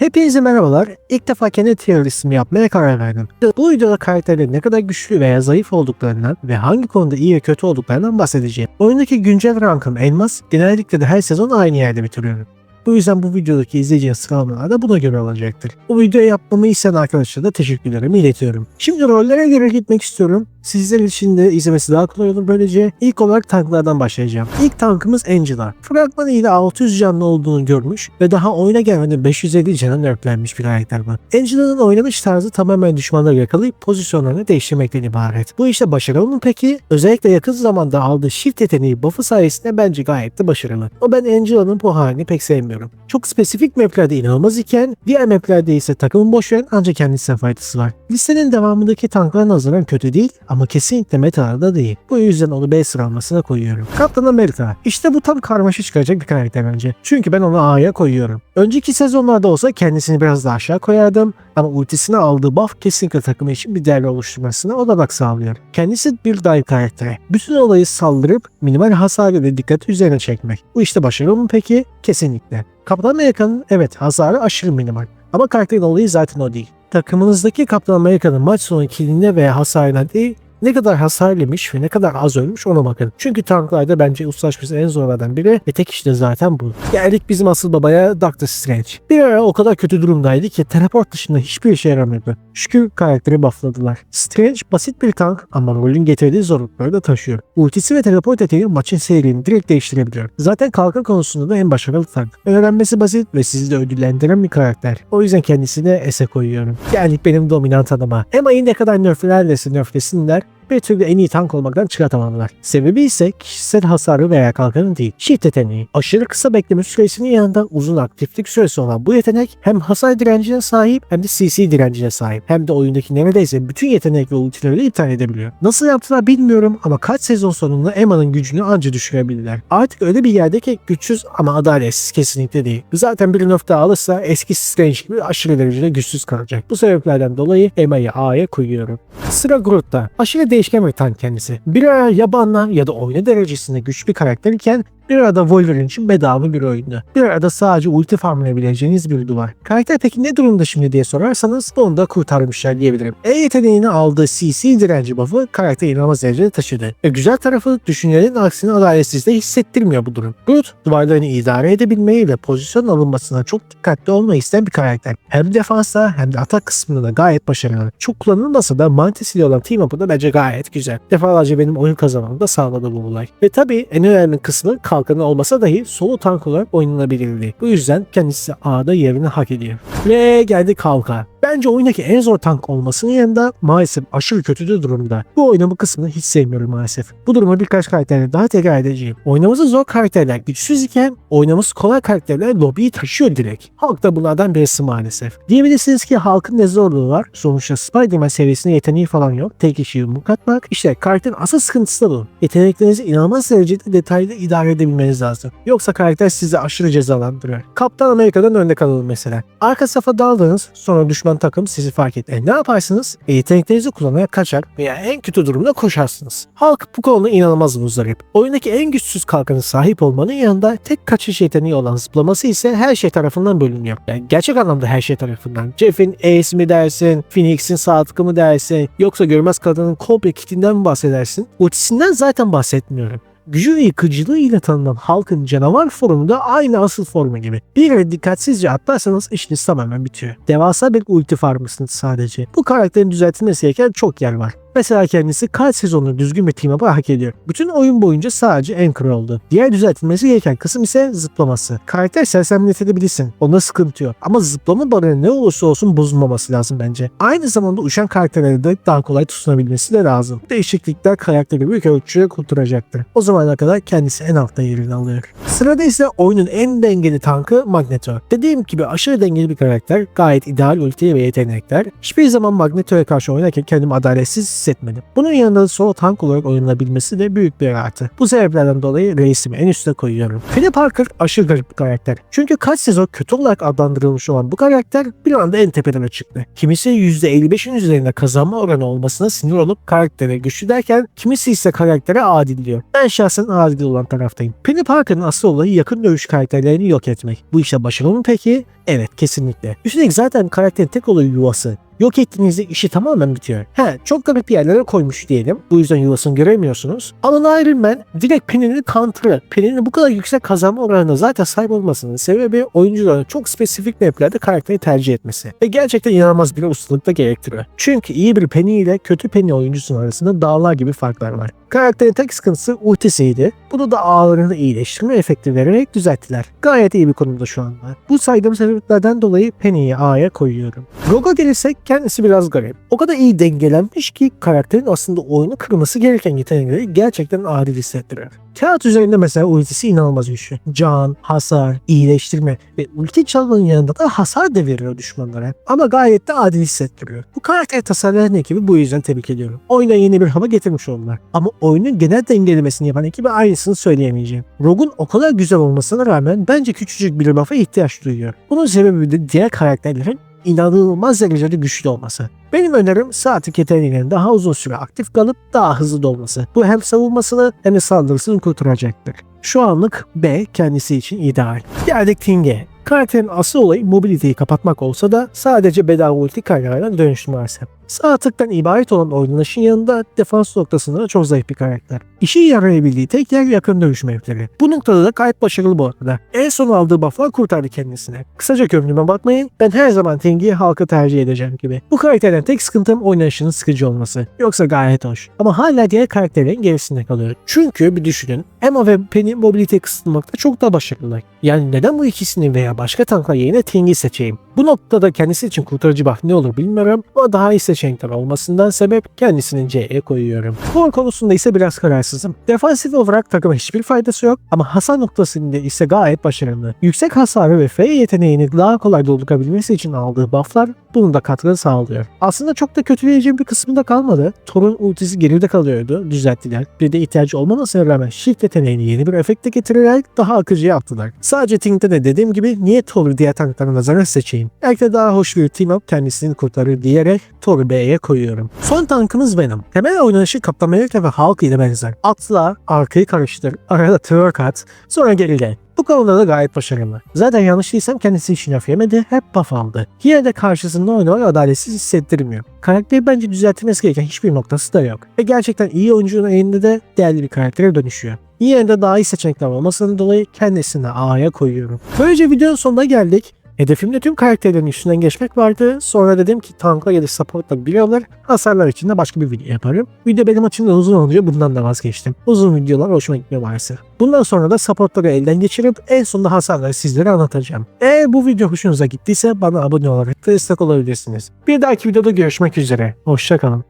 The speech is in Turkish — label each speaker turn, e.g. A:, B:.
A: Hepinize merhabalar. İlk defa kendi tier listimi yapmaya karar verdim. Bu videoda karakterlerin ne kadar güçlü veya zayıf olduklarından ve hangi konuda iyi ve kötü olduklarından bahsedeceğim. Oyundaki güncel rankım elmas, genellikle de her sezon aynı yerde bitiriyorum. Bu yüzden bu videodaki izleyeceğiniz sıralamalar da buna göre olacaktır. Bu videoyu yapmamı isteyen arkadaşlara da teşekkürlerimi iletiyorum. Şimdi rollere göre gitmek istiyorum. Sizler için de izlemesi daha kolay olur böylece. İlk olarak tanklardan başlayacağım. İlk tankımız Angela. Fragman ile 600 canlı olduğunu görmüş ve daha oyuna gelmeden 550 cana nerflenmiş bir karakter bu. Angela'nın oynanış tarzı tamamen düşmanları yakalayıp pozisyonlarını değiştirmekten ibaret. Bu işte başarılı mı peki? Özellikle yakın zamanda aldığı shift yeteneği buff'ı sayesinde bence gayet de başarılı. O ben Angela'nın bu halini pek sevmiyorum. Çok spesifik maplerde inanılmaz iken diğer maplerde ise takımın boş veren ancak kendisine faydası var. Listenin devamındaki tanklara nazaran kötü değil ama kesinlikle metalarda değil. Bu yüzden onu B sıralamasına koyuyorum. Kaptan Amerika. İşte bu tam karmaşa çıkaracak bir karakter bence. Çünkü ben onu A'ya koyuyorum. Önceki sezonlarda olsa kendisini biraz daha aşağı koyardım ama ultisine aldığı buff kesinlikle takımı için bir değer oluşturmasına olanak sağlıyor. Kendisi bir dive karakteri. Bütün olayı saldırıp minimal hasarı ve dikkati üzerine çekmek. Bu işte başarılı mı peki? Kesinlikle. Kaptan Amerika'nın evet hasarı aşırı minimal. Ama karakterin olayı zaten o değil. Takımınızdaki Kaptan Amerika'nın maç sonu killine veya hasarına değil ne kadar hasar yemiş ve ne kadar az ölmüş ona bakın. Çünkü tanklarda bence ustalaşması en zorlardan biri ve tek işte zaten bu. Geldik bizim asıl babaya Doctor Strange. Bir ara o kadar kötü durumdaydı ki teleport dışında hiçbir işe yaramıyordu. Şükür karakteri buffladılar. Strange basit bir tank ama rolün getirdiği zorlukları da taşıyor. Ultisi ve teleport yeteneği maçın seyrini direkt değiştirebiliyor. Zaten kalkan konusunda da en başarılı tank. Öğrenmesi basit ve sizi de ödüllendiren bir karakter. O yüzden kendisine S'e koyuyorum. Geldik benim dominant adama. Emma'yı ne kadar nerflerlerse nerflesinler bir türlü en iyi tank olmaktan çıkartamamalar. Sebebi ise kişisel hasarı veya kalkanın değil. Shift yeteneği. Aşırı kısa bekleme süresinin yanında uzun aktiflik süresi olan bu yetenek hem hasar direncine sahip hem de CC direncine sahip. Hem de oyundaki neredeyse bütün yetenek ve ultileri iptal edebiliyor. Nasıl yaptılar bilmiyorum ama kaç sezon sonunda Emma'nın gücünü anca düşürebildiler. Artık öyle bir yerde ki güçsüz ama adaletsiz kesinlikle değil. Zaten bir nokta alırsa eski Strange gibi aşırı derecede güçsüz kalacak. Bu sebeplerden dolayı Emma'yı A'ya koyuyorum. Sıra Groot'ta. Aşırı değişken bir tank kendisi. Bir ara yabanla ya da oyna derecesinde güçlü bir karakter iken bir arada Wolverine için bedava bir oyundu. Bir arada sadece ulti farmlayabileceğiniz bir duvar. Karakter peki ne durumda şimdi diye sorarsanız onu da kurtarmışlar diyebilirim. E yeteneğini aldığı CC direnci buff'ı karakteri inanılmaz derecede taşıdı. Ve güzel tarafı düşüncelerin aksine adaletsizliği hissettirmiyor bu durum. Groot duvarlarını idare edebilmeyi ve pozisyon alınmasına çok dikkatli olmayı isteyen bir karakter. Hem defansta hem de atak kısmında da gayet başarılı. Çok kullanılmasa da Mantis ile olan team up'ı da bence gayet güzel. Defalarca benim oyun kazanmamı da sağladı bu olay. Ve tabii en önemli kısmı kalkanı olmasa dahi solo tank olarak oynanabilirliği. Bu yüzden kendisi A'da yerini hak ediyor. Ve geldi kalkan. Bence oyundaki en zor tank olmasının yanında maalesef aşırı kötü de durumda. Bu oynama kısmını hiç sevmiyorum maalesef. Bu durumu birkaç karakterle daha tekrar edeceğim. Oynaması zor karakterler güçsüz iken oynaması kolay karakterler lobiyi taşıyor direkt. Halk da bunlardan birisi maalesef. Diyebilirsiniz ki halkın ne zorluğu var? Sonuçta Spider-Man seviyesinde yeteneği falan yok. Tek işi yumruk atmak. İşte karakterin asıl sıkıntısı da bu. Yeteneklerinizi inanılmaz derecede detaylı idare edebilmeniz lazım. Yoksa karakter sizi aşırı cezalandırıyor. Kaptan Amerika'dan örnek alalım mesela. Arka safa daldınız sonra düşman takım sizi fark etti. E ne yaparsınız? Yeteneklerinizi kullanarak kaçar veya en kötü durumda koşarsınız. Halk bu konuda inanılmaz muzdarip. Oyundaki en güçsüz kalkanı sahip olmanın yanında tek kaçış yeteneği olan zıplaması ise her şey tarafından bölünüyor. Yani gerçek anlamda her şey tarafından. Jeff'in Ace mi dersin, Phoenix'in sağ tıkı mı dersin, yoksa görmez kadının komple kitinden mi bahsedersin? Ultisinden zaten bahsetmiyorum gücü ve yıkıcılığı ile tanınan halkın canavar formu da aynı asıl formu gibi. Bir yere dikkatsizce atlarsanız işiniz tamamen bitiyor. Devasa bir ulti farmısınız sadece. Bu karakterin düzeltilmesi gereken çok yer var. Mesela kendisi kaç sezonlu düzgün bir team hak ediyor. Bütün oyun boyunca sadece Anchor oldu. Diğer düzeltilmesi gereken kısım ise zıplaması. Karakter sersemletebilirsin. Onda sıkıntı yok. Ama zıplama barını ne olursa olsun bozulmaması lazım bence. Aynı zamanda uçan karakterleri de daha kolay tutunabilmesi de lazım. Değişiklikler karakteri büyük ölçüde kurtaracaktır. O zamana kadar kendisi en altta yerini alıyor. Sırada ise oyunun en dengeli tankı Magneto. Dediğim gibi aşırı dengeli bir karakter. Gayet ideal ulti ve yetenekler. Hiçbir zaman Magneto'ya karşı oynarken kendimi adaletsiz hissetmedim. Bunun yanında solo tank olarak oynanabilmesi de büyük bir artı. Bu sebeplerden dolayı reisimi en üste koyuyorum. Philip Parker aşırı garip bir karakter. Çünkü kaç sezon kötü olarak adlandırılmış olan bu karakter bir anda en tepelere çıktı. Kimisi %55'in üzerinde kazanma oranı olmasına sinir olup karaktere güçlü derken kimisi ise karaktere adil diyor. Ben şahsen adil olan taraftayım. Penny Parker'ın asıl olayı yakın dövüş karakterlerini yok etmek. Bu işe başarılı mı peki? Evet kesinlikle. Üstelik zaten karakterin tek olayı yuvası. Yok ettiğinizde işi tamamen bitiyor. He çok garip bir yerlere koymuş diyelim. Bu yüzden yuvasını göremiyorsunuz. Alan Iron Man direkt Penny'nin counter'ı. Penny'nin bu kadar yüksek kazanma oranına zaten sahip olmasının sebebi oyuncuların çok spesifik maplerde karakteri tercih etmesi. Ve gerçekten inanılmaz bir ustalık da gerektiriyor. Çünkü iyi bir Penny ile kötü Penny oyuncusunun arasında dağlar gibi farklar var. Karakterin tek sıkıntısı ultisiydi. Bunu da ağlarını iyileştirme efekti vererek düzelttiler. Gayet iyi bir konumda şu anda. Bu saydığım sebeplerden dolayı Penny'yi A'ya koyuyorum. Rogue'a gelirsek kendisi biraz garip. O kadar iyi dengelenmiş ki karakterin aslında oyunu kırması gereken yetenekleri gerçekten adil hissettiriyor. Kağıt üzerinde mesela ultisi inanılmaz güçlü. Can, hasar, iyileştirme ve ulti çalmanın yanında da hasar da veriyor düşmanlara. Ama gayet de adil hissettiriyor. Bu karakter tasarlayan ekibi bu yüzden tebrik ediyorum. Oyuna yeni bir hava getirmiş oldular. Ama oyunun genel dengelemesini yapan ekibe aynısını söyleyemeyeceğim. Rogue'un o kadar güzel olmasına rağmen bence küçücük bir buff'a ihtiyaç duyuyor. Bunun sebebi de diğer karakterlerin inanılmaz derecede güçlü olması. Benim önerim saat yeteneğinin daha uzun süre aktif kalıp daha hızlı dolması. Bu hem savunmasını hem de saldırısını kurtaracaktır. Şu anlık B kendisi için ideal. Geldik Ting'e. Karakterin asıl olayı mobiliteyi kapatmak olsa da sadece bedava ulti kaynağıyla dönüştürmezse. Sağ tıktan ibaret olan oynanışın yanında defans noktasında da çok zayıf bir karakter. İşi yarayabildiği tek yer yakın dövüş mevkileri. Bu noktada da gayet başarılı bu arada. En son aldığı bufflar kurtardı kendisini. Kısaca kömrüme bakmayın ben her zaman Ting'i halka tercih edeceğim gibi. Bu karakterden tek sıkıntım oynanışının sıkıcı olması. Yoksa gayet hoş. Ama hala diğer karakterlerin gerisinde kalıyor. Çünkü bir düşünün Emma ve Penny mobilite kısıtlamakta çok daha başarılılar. Yani neden bu ikisini veya başka tanklar yerine Ting'i seçeyim? Bu noktada kendisi için kurtarıcı buff ne olur bilmiyorum ama daha iyi seçenekler olmasından sebep kendisinin C'ye koyuyorum. Core konusunda ise biraz kararsızım. Defansif olarak takıma hiçbir faydası yok ama hasar noktasında ise gayet başarılı. Yüksek hasarı ve F yeteneğini daha kolay doldurabilmesi için aldığı bufflar bunun da katkı sağlıyor. Aslında çok da kötüleyeceğim bir kısmında kalmadı. Thor'un ultisi geride kalıyordu. Düzelttiler. Bir de ihtiyacı olmamasına rağmen shift yeteneğini yeni bir efekte getirerek daha akıcı yaptılar. Sadece Tink'te de dediğim gibi niye Thor'u diğer tanklara nazaran seçeyim? Belki de daha hoş bir team up kendisini kurtarır diyerek Thor'u B'ye koyuyorum. Son tankımız Venom. Temel oynanışı Captain America ve Hulk ile benzer. Atla, arkayı karıştır, arada twerk at, sonra geride. Bu konuda da gayet başarılı. Zaten yanlış değilsem kendisi için laf yemedi, hep buff aldı. Yine de karşısında oynamayı adaletsiz hissettirmiyor. Karakteri bence düzeltilmesi gereken hiçbir noktası da yok. Ve gerçekten iyi oyuncunun elinde de değerli bir karaktere dönüşüyor. Yine de daha iyi seçenekler olmasından dolayı kendisini A'ya koyuyorum. Böylece videonun sonuna geldik. Hedefimde tüm karakterlerin üstünden geçmek vardı. Sonra dedim ki tankla ya da supportla biliyorlar. Hasarlar için de başka bir video yaparım. Video benim açımdan uzun oluyor. Bundan da vazgeçtim. Uzun videolar hoşuma gitmiyor maalesef. Bundan sonra da supportları elden geçirip en sonunda hasarları sizlere anlatacağım. Eğer bu video hoşunuza gittiyse bana abone olarak destek olabilirsiniz. Bir dahaki videoda görüşmek üzere. Hoşçakalın.